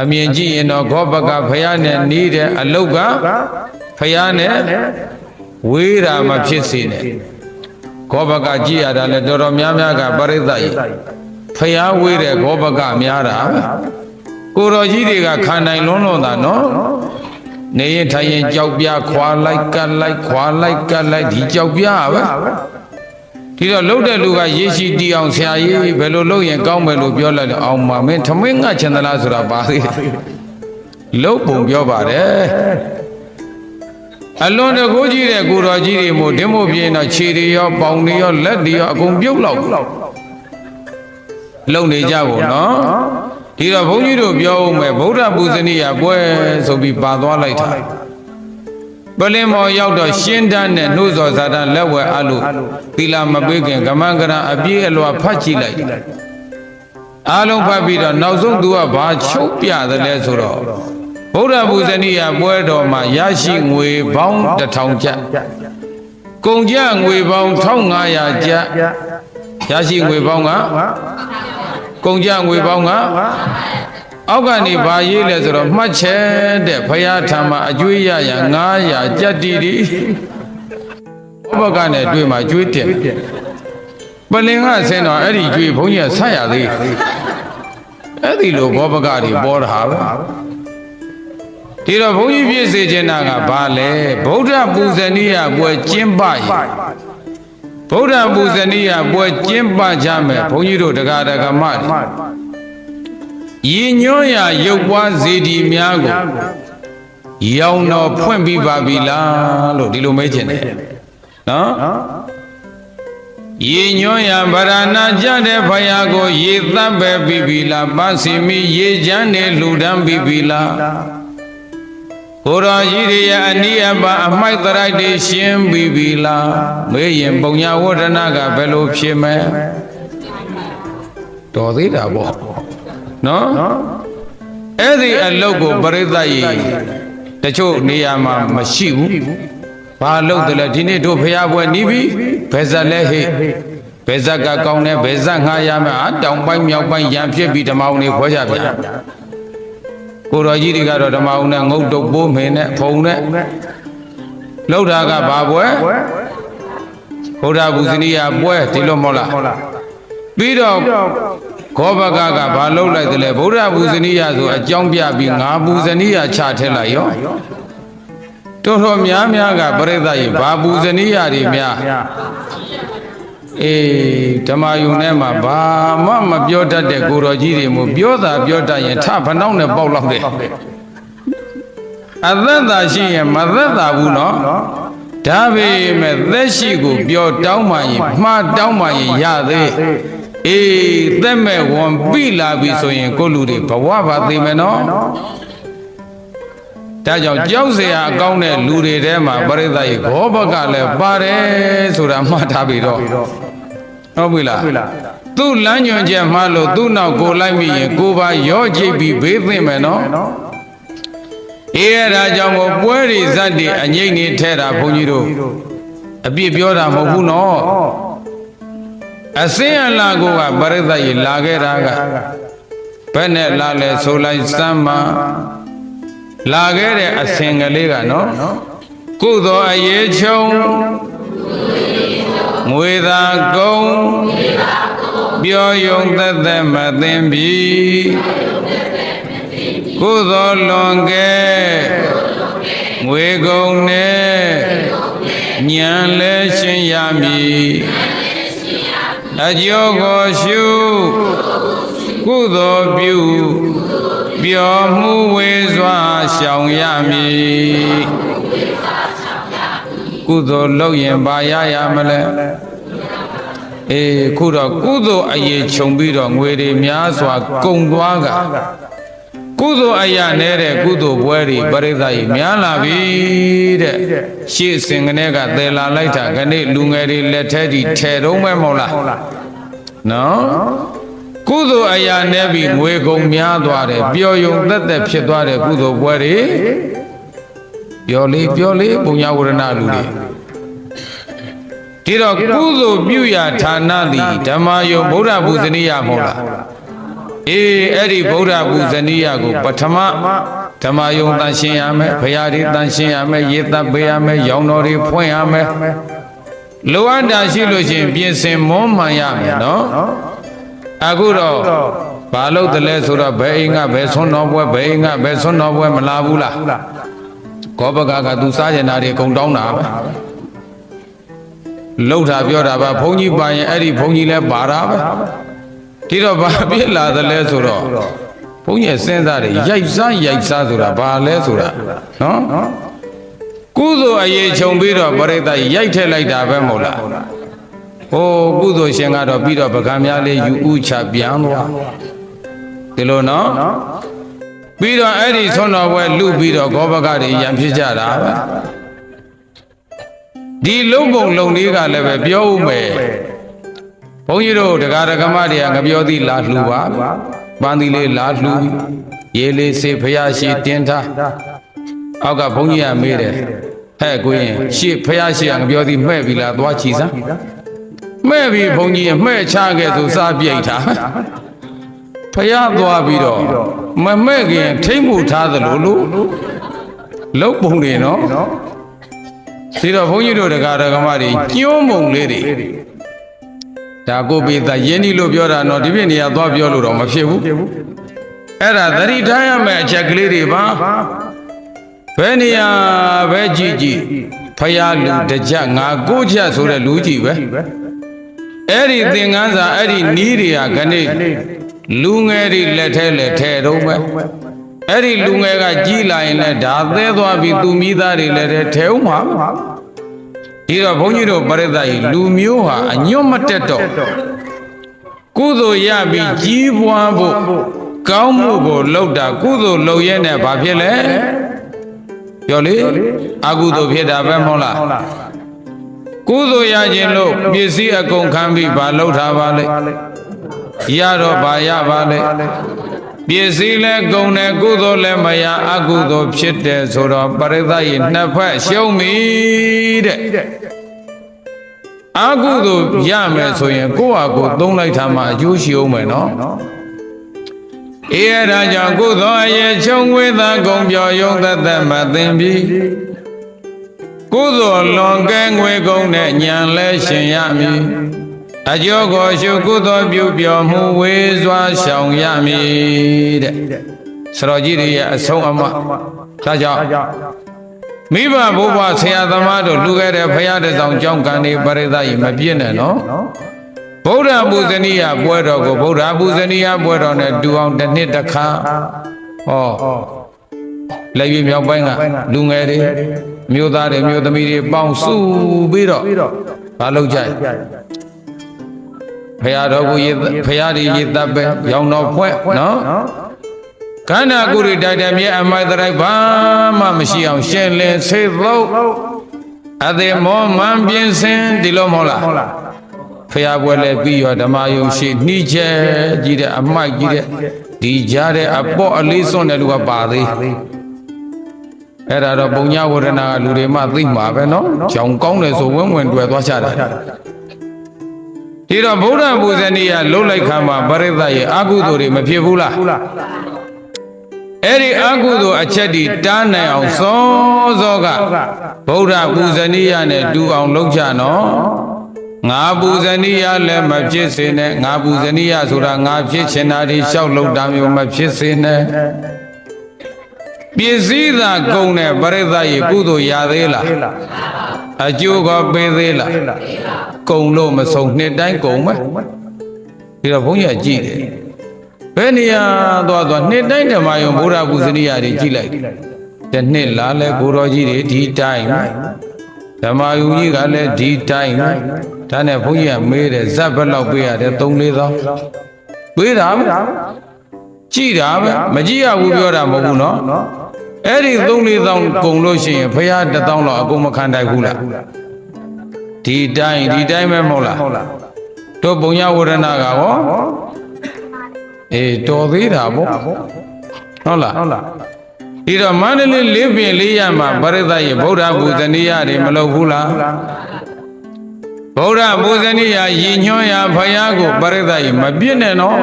အမြင်ကြည့်ရင်တော့ဂောဘကဖယားနဲ့နီးတဲ့အလုတ်ကဖယားနဲ့ဝေးတာမဖြစ်စေနဲ့ဂောဘကကြည့်ရတာလဲတော်တော်များများကပရိသတ်ကြီးဖယားဝေးတဲ့ဂောဘကများတာကိုတော်ကြီးတွေကခံနိုင်လွန်းလွန်းတာနော်နေရင်ထိုင်ရင်ကြောက်ပြခွာလိုက်ကတ်လိုက်ခွာလိုက်ကတ်လိုက်ဒီကြောက်ပြပဲ ဒီတော့လှုပ်တဲ့လူကရေရှိတီအောင်ဆရာကြီးဘယ်လိုလုပ်ရင်ကောင်းမယ်လို့ပြောလိုက်တယ်အောင်မမင်းထမင်းငတ်ချင်သလားဆိုတာပါသေးတယ်လှုပ်ပုံပြောပါတယ်အလွန်တကူကြီးတဲ့ကိုတော်ကြီးတွေမို့တင်းမို့ပြင်းတော့ခြေတွေရောပေါင်တွေရောလက်တွေရောအကုန်ပြုတ်လောက်လုံနေကြဖို့နော်ဒီတော့ဘုန်းကြီးတို့ပြောဦးမယ်ဗုဒ္ဓပူဇနီယပွဲဆိုပြီးပါသွားလိုက်တာ ပလင်မော်ရောက်တော့ရှင်းတန်းနဲ့နှုတ်စော်ဇာတလက်ဝဲအလို့သီလာမပေးခင်ကမန်ကရအပြည့်အလွာဖတ်ကြည့်လိုက်အားလုံးဖတ်ပြီးတော့နောက်ဆုံးသူကဘာချုပ်ပြတယ်လဲဆိုတော့ဗုဒ္ဓပူဇနီယပွဲတော်မှာရရှိငွေပေါင်း1000ကျပ်ကုန်ကြငွေပေါင်း1500ကျပ်ရရှိငွေပေါင်းကကုန်ကြငွေပေါင်းက အောက်ကနေဘာရေးလဲဆိုတော့မှတ်ချက်တဲ့ဖရာထံမှာအကျွေးရရ900ကြက်တီတီဘောဘကနဲ့တွေ့မှာကျွေးတင်ပလင်ကဆင်းတော့အဲ့ဒီကျွေးဘုန်းကြီးကဆက်ရသေးအဲ့ဒီလိုဘောဘကတွေပေါ်တာပဲဒီတော့ဘုန်းကြီးပြည့်စေခြင်းတာကဘာလဲဗုဒ္ဓပူဇနီယပွဲကျင်းပရင်ဗုဒ္ဓပူဇနီယပွဲကျင်းပကြမယ်ဘုန်းကြီးတို့တရားဓမ္မတွေ ရည်ညွှန်းရာရုပ်ပွားစေတီများကိုရောင်တော်ဖွင့်ပြီးပါပြီလားလို့ဒီလိုမေးချင်တယ်နော်ရည်ညွှန်းရာဗရဏကြတဲ့ဖယားကိုရေသတ်ပဲပြီးပြီလားပစီမီရေချမ်းနေလူဒန်းပြီးပြီလားကိုတော်ကြီးတွေရဲ့အနိယပအမိုက်တရိုက်တွေရှင်းပြီးပြီလားမေးရင်ပုံညာဝဒနာကဘယ်လိုဖြစ်မလဲတော်သေးတာပေါ့ နော်အဲ့ဒီအလုတ်ကိုပရိသတ်ကြီးတချို့နေရာမှာမရှိဘူးဘာလုတ်တယ်လဲဒီနေ့တို့ဖျားပွဲနီးပြီဘယ်ဇက်လဲဟေ့ဘယ်ဇက်ကကောင်းတယ်ဘယ်ဇက်ငှားရမယ်အာတောင်ပိုင်းမြောက်ပိုင်းရံဖြစ်ပြီးဓမ္မအောင်တွေခွဲကြပြန်ကိုတော်ကြီးတွေကတော့ဓမ္မအောင်နဲ့ငုတ်တုတ်ပိုးမင်းနဲ့ဖုံနဲ့လှုပ်တာကဘာပွဲဘုရားဘုဇနီယပွဲဒီလိုမဟုတ်လားပြီးတော့ ခောဘကကဘာလှုပ်လိုက်တယ်လဲဗုဒ္ဓဘုဇနီယဆိုအကြောင်းပြပြီးငါဘုဇနီယချထည့်လိုက်ရောတော်တော်များများကပြိဿရေဘာပူဇနီယတွေများအေးဓမ္မယုံထဲမှာဘာမှမပြောတတ်တဲ့ကိုတော်ကြီးတွေမို့ပြောတာပြောတတ်ရင်ထဖနှောင်းနဲ့ပေါက်လောက်တယ်အသက်သာရှိရင်မသက်သာဘူးနော်ဒါပေမဲ့သက်ရှိကိုပြောတောင်းမှရင်မှားတောင်းမှရင်ရသေး အေးသက်မဲ့ဝန်ပြီလာပြီဆိုရင်ကိုလူတွေဘဝပါသိမယ်နော်ဒါကြောင့်ကြောက်เสียအကောင်းတဲ့လူတွေထဲမှာပရိသတ်ရေဘောဘကလည်းပါတယ်ဆိုတာမှတ်ထားပြီတော့ဟုတ်ပြီလားသူ့လမ်းညွန်ချက်မှလို့သူ့နောက်ကိုလိုက်မိရင်ကိုပါရော့ကြည့်ပြီးဘေးသိမ့်မယ်နော်အေးရတာကြောင့်ကိုပွဲတွေဇက်တွေအငိမ့်နေထဲတာဘုန်းကြီးတို့အပြစ်ပြောတာမဟုတ်ဘူးနော် အစင်းအလာကိုကပရိသတ်ရေလာခဲ့တာကဘယ်နဲ့လာလဲဆိုလိုက်စမ်းပါလာခဲ့တဲ့အစင်ကလေးကနော်ကုသိုလ်အရေးချုံငွေသာကုံပြောယုံသက်သက်မသိမ့်ပြီကုသိုလ်လွန်ကဲငွေကုန်နဲ့ညံလဲရှင်းရမည် အကျိုးကိုရှုကုသိုလ်ပြုပျော်မှုဝေစွာရှောင်ရမည်ကုသိုလ်လုပ်ရင်ဘာရရမလဲအေးခုတော့ကုသိုလ်အရေးခြုံပြီးတော့ငွေတွေများစွာကုန်သွားက ကုသိုလ်အရာနဲ့တဲ့ကုသိုလ်ပွဲတွေပရိသတ်ကြီးများလာပြီတဲ့ရှေ့စင်ကနေကသယ်လာလိုက်တာခဏလူငယ်တွေလက်ထဲဒီထဲတော့မဲမဟုတ်လားနော်ကုသိုလ်အရာနဲ့ပြီးငွေကုန်များသွားတယ်ပျော်ယုံသက်သက်ဖြစ်သွားတဲ့ကုသိုလ်ပွဲတွေပျော်လေးပျော်လေးဘုံညာဝရဏလူတွေဒီတော့ကုသိုလ်ပြုရာဌာနသည်ဓမ္မယုံဗုဒ္ဓဘုဇနိယမဟုတ်လား အေးအဲ့ဒီဗုဒ္ဓပူဇနီယကိုပထမဓမ္မယုံတန်ရှင်းရမယ်ဘုရားတွေတန်ရှင်းရမယ်ရေတပ်ပေးရမယ်ရောင်တော်တွေဖွင့်ရမယ်လိုအပ်တာရှိလို့ရှိရင်ပြင်ဆင်မွမ်းမှန်ရမယ်နော်အခုတော့ဘာလို့တလဲဆိုတော့ဘယ်အိမ်ကဘယ်ဆွန်းတော်ပွဲဘယ်အိမ်ကဘယ်ဆွန်းတော်ပွဲမလာဘူးလားကောဘကကသူစားကျင်တာတွေအကုန်တောင်းတာပဲလှုပ်တာပြောတာပါဘုန်းကြီးပါရင်အဲ့ဒီဘုန်းကြီးလည်းပါတာပဲ ဒီတော့ဘာဖြစ်လာသလဲဆိုတော့ဘုန်းကြီးစဉ်းစားတယ်ရိုက်စားရိုက်စားဆိုတာဘာလဲဆိုတာနော်ကုသိုလ်အရေးခြုံပြီးတော့ပရိသတ်ရိုက်ထည့်လိုက်တာပဲမဟုတ်လားဟိုကုသိုလ်ရှင်ကတော့ပြီးတော့ပကံများလေးယူဥချပြန်သွားဒီလိုနော်ပြီးတော့အဲ့ဒီဆွမ်းတော်ပွဲလူပြီးတော့ဂောဘကတွေရံဖြစ်ကြတာပဲဒီလုံးပုံလုံးလေးကလည်းပဲပြောဦးမယ် ဘုန်းကြီးတို့တရားဓမ္မတွေကငပြောသည်လာလှူပါပန်းသီလေးလာလှူရေးလေးစေဖရာရှိတင်းထားအောက်ကဘုန်းကြီးကမေးတယ်ဟဲ့ကိုရင်ရှေ့ဖရာရှိကငပြောသည်မှဲ့ပြီလားသွားချီစမ်းမှဲ့ပြီဘုန်းကြီးမှဲ့ချခဲ့ဆိုစားပြိတ်တာဖရာသွားပြီးတော့မမှဲ့ခင်ထိမ့်မှုထားသလိုလို့လုတ်ပုံတွေနော်ဒီတော့ဘုန်းကြီးတို့တရားဓမ္မတွေညှိုးမုံလေးတွေ ဒါကိုပိသယင်းဒီလို့ပြောတာနော်ဒီပြည့်နေရာသွားပြောလို့တော့မဖြစ်ဘူးအဲ့ဒါသတိထားရမယ့်အချက်ကလေးတွေပါဘယ်နေရာပဲကြည့်ကြည့်ဖယားလူတစ်ချက်ငါကိုးချက်ဆိုတဲ့လူကြီးပဲအဲ့ဒီသင်္ကန်းစာအဲ့ဒီနီးတွေကခဏိလူငယ်တွေလက်ထဲလက်ထဲတော့ပဲအဲ့ဒီလူငယ်ကကြီးလာရင်လည်းဒါသဲသွားပြီးသူမိသားတွေလည်းထဲဦးမှာ ဒီတော့ဘုန်းကြီးတို့ပရိသတ်ကြီးလူမျိုးဟာအညွတ်မတက်တော့ကုသိုလ်ရပြီးကြီးပွားဖို့ကောင်းမှုကိုလုပ်တာကုသိုလ်လုပ်ရဲနဲ့ဘာဖြစ်လဲပြောလေအကုသိုလ်ဖြစ်တာပဲမဟုတ်လားကုသိုလ်ရခြင်းလို့ပစ္စည်းအကုန်ခံပြီးဘာလုပ်ထားပါလဲရတော့ဘာရပါလဲ ပစ္စည်းလဲကုန်တယ်ကုသိုလ်လဲမရအကုသိုလ်ဖြစ်တယ်ဆိုတော့ပရိသတ်ရေနှစ်ဖက်ရှုံးပြီတဲ့အကုသိုလ်ရမယ်ဆိုရင်ကိုယ့်ဟာကိုယ်သုံးလိုက်တာမှအကျိုးရှိအောင်မယ်နော်အေးအဲ့ဒါကြောင့်ကုသိုလ်အရေးချုံဝေသာကုံပြောယုံသက်သက်မသိပြီကုသိုလ်လွန်ကဲငွေကုန်တဲ့ညံလဲရှင်ရမည် အကျော်ကိုရှုကုသိုလ်ပြုပြောမှုဝေစွာရှောင်ရမည်တဲ့ဆရာကြီးတွေရဲ့အဆုံးအမဒါကြောင့်မိဘဘိုးဘဆရာသမားတို့လူခဲ့တဲ့ဖရာတဆောင်ကြောင်းကံနေပရိသတ်ကြီးမပြည့်နဲ့နော်ဗုဒ္ဓပူဇနီယပွဲတော်ကိုဗုဒ္ဓပူဇနီယပွဲတော်နဲ့တူအောင်တစ်နှစ်တစ်ခါဟောလက်ရွေးမြောက်ပိုင်းကလူငယ်တွေမျိုးသားတွေမျိုးသမီးတွေပေါင်းစုပြီးတော့မလုပ်ကြ ဖရာတော်ကိုဖရာဒီရေတပ်ပဲရောင်တော်ဖွဲ့နော်ခန္ဓာကိုယ်တွေတိုက်တယ်မြဲအမိုက်တိုက်ဘာမှမရှိအောင်ရှင်းလင်းဆေးသုတ်အသေးမောမှန်ပြင်းစင်ဒီလိုမဟုတ်လားဖရာပွဲလဲပြီးရောဓမ္မယုံရှိနှီးချက်ကြီးတဲ့အမိုက်ကြီးတဲ့ဒီကြားတဲ့အပေါ့အလေးစွန့်တဲ့လူကပါသေးအဲ့ဒါတော့ပုံညာဝရဏလူတွေမှသိမှာပဲနော်။ကြောင်ကောင်းတယ်ဆိုဝင်းဝင်တွေ့သွားကြတာ ဒီတော့ဗုဒ္ဓဘုဇနီယလှုပ်လိုက်ခံမှာပရိသတ်ရဲ့အာကုသိုလ်တွေမဖြစ်ဘူးလားအဲ့ဒီအာကုသိုလ်အချက်ဒီတားနိုင်အောင်စောစောကဗုဒ္ဓပူဇနီယနဲ့တူအောင်လုပ်ကြနော်ငါပူဇနီယလည်းမဖြစ်စေနဲ့ငါပူဇနီယဆိုတာငါဖြစ်ချင်တာဒီလျှောက်လုပ်တာမျိုးမဖြစ်စေနဲ့ပစ္စည်းသာကုန်တဲ့ပရိသတ်ရေကုသိုလ်ရသေးလား အကျိုးကပေးသေးလားကုံလို့မဆုံးနှစ်တိုင်းကုံပဲဒီတော့ဘုန်းကြီးကကြည့်တယ်ဘယ်နေရာသွားသွားနှစ်တိုင်းဓမ္မယုံဘုရားပူဇနီယတွေကြည့်လိုက်တစ်နှစ်လားလဲကိုတော်ကြီးတွေဒီတိုင်းဓမ္မယုံကြီးကလည်းဒီတိုင်းဒါနဲ့ဘုန်းကြီးကမေးတယ်ဇက်ဘက်လောက်ပေးရတယ်3 4သောင်းပေးတာပဲကြည့်တာပဲမကြည့်ရဘူးပြောတာမဟုတ်ဘူးနော် အဲ့ဒီ3 4သောင်းကုန်လို့ရှိရင်ဘုရား1000လောက်အကုန်မခံနိုင်ဘူးလားဒီတိုင်းဒီတိုင်းပဲမဟုတ်လားတို့ဘုံညဝရဏကရောအေးတော်သေးတာပေါ့ဟုတ်လားဟုတ်လားဒီတော့မန္တလေးလေးပင်လေးရမှာပရိသတ်ရေဗုဒ္ဓဘုဇနီယတွေမလုပ်ဘူးလားဗုဒ္ဓဘုဇနီယရည်ညွှန်းရာဖယားကိုပရိသတ်ရေမပြည့်နဲ့နော်